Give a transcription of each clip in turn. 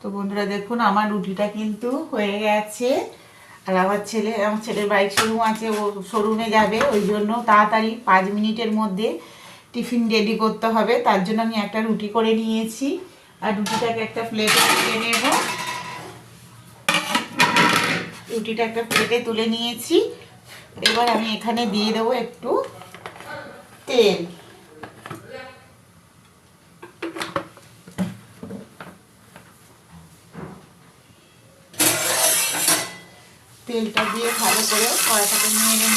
তো বন্ধুরা দেখুন, আমার রুটিটা কিন্তু হয়ে গেছে। আর আমার ছেলে, আমার ছেলের বাইক শোরুম আছে, ও শোরুমে যাবে, ওই জন্য তাড়াতাড়ি পাঁচ মিনিটের মধ্যে টিফিন রেডি করতে হবে। তার জন্য আমি একটা রুটি করে নিয়েছি। আর রুটিটাকে একটা প্লেটে তুলে নেব। রুটিটা একটা প্লেটে তুলে নিয়েছি। এবার আমি এখানে দিয়ে দেবো একটু তেল। তেলটা দিয়ে ভালো করে কড়াটাকে নেড়ে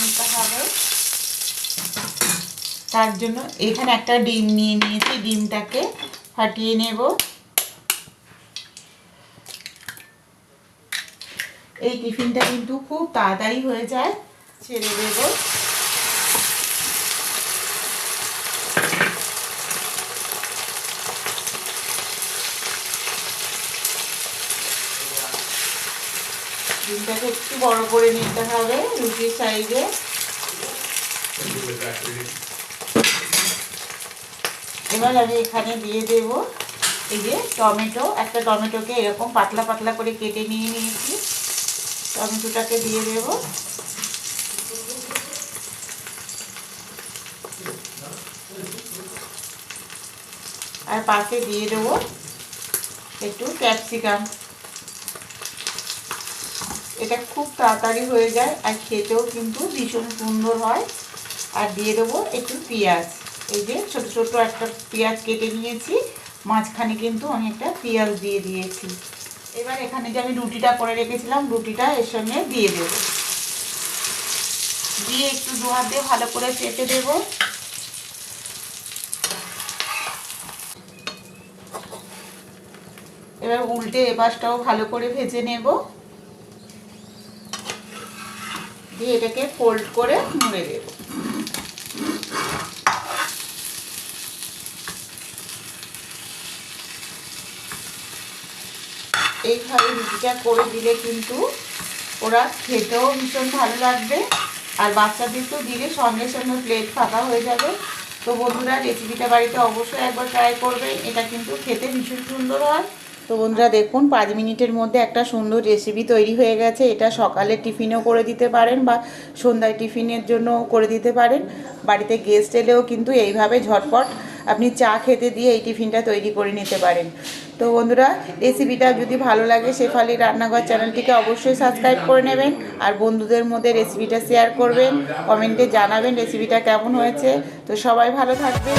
নিতে হবে। তার জন্য এখানে একটা ডিম নিয়ে নিয়েছি, ডিমটাকে ফাটিয়ে নেব। এই টিফিনটা কিন্তু খুব তাড়াতাড়ি হয়ে যায়, ছেড়ে দেবো। ডিমটাকে একটু বড় করে নিতে হবে, রুটির সাইজে। এবার আমি এখানে দিয়ে দেব এই যে টমেটো। একটা টমেটোকে এরকম পাতলা পাতলা করে কেটে নিয়ে নিয়েছি। টমেটোটাকে দিয়ে দেব। আর পাশে দিয়ে দেবো একটু ক্যাপসিকাম। এটা খুব তাড়াতাড়ি হয়ে যায় আর খেতেও কিন্তু ভীষণ সুন্দর হয়। আর দিয়ে দেবো একটু পেঁয়াজ। এই যে ছোট ছোট একটা পেঁয়াজ কেটে নিয়েছি, মাঝখানে কিন্তু আমি একটা পেঁয়াজ দিয়ে দিয়েছি। এবার এখানে যে আমি রুটিটা করে রেখেছিলাম, রুটিটা এর সঙ্গে দিয়ে দেবো। দিয়ে একটু দু দিয়ে ভালো করে চেপে দেবো। এবার উল্টে এ এপাশটাও ভালো করে ভেজে নেব। দিয়ে এটাকে ফোল্ড করে মুড়ে দেব। এইভাবে রুটিটা করে দিলে কিন্তু ওরা খেতেও ভীষণ ভালো লাগবে আর বাচ্চাদের তো দিলে সঙ্গে সঙ্গে প্লেট ফাঁকা হয়ে যাবে। তো বন্ধুরা রেসিপিটা বাড়িতে অবশ্যই একবার ট্রাই করবে। এটা কিন্তু খেতে ভীষণ সুন্দর হয়। তো বন্ধুরা দেখুন, পাঁচ মিনিটের মধ্যে একটা সুন্দর রেসিপি তৈরি হয়ে গেছে। এটা সকালে টিফিনেও করে দিতে পারেন বা সন্ধ্যায় টিফিনের জন্য করে দিতে পারেন। বাড়িতে গেস্ট এলেও কিন্তু এইভাবে ঝটপট আপনি চা খেতে দিয়ে এই টিফিনটা তৈরি করে নিতে পারেন। তো বন্ধুরা রেসিপিটা যদি ভালো লাগে, শেফালি রান্নাঘর চ্যানেলটিকে অবশ্যই সাবস্ক্রাইব করে নেবেন আর বন্ধুদের মধ্যে রেসিপিটা শেয়ার করবেন কমেন্টে জানাবেন রেসিপিটা কেমন হয়েছে। তো সবাই ভালো থাকবেন।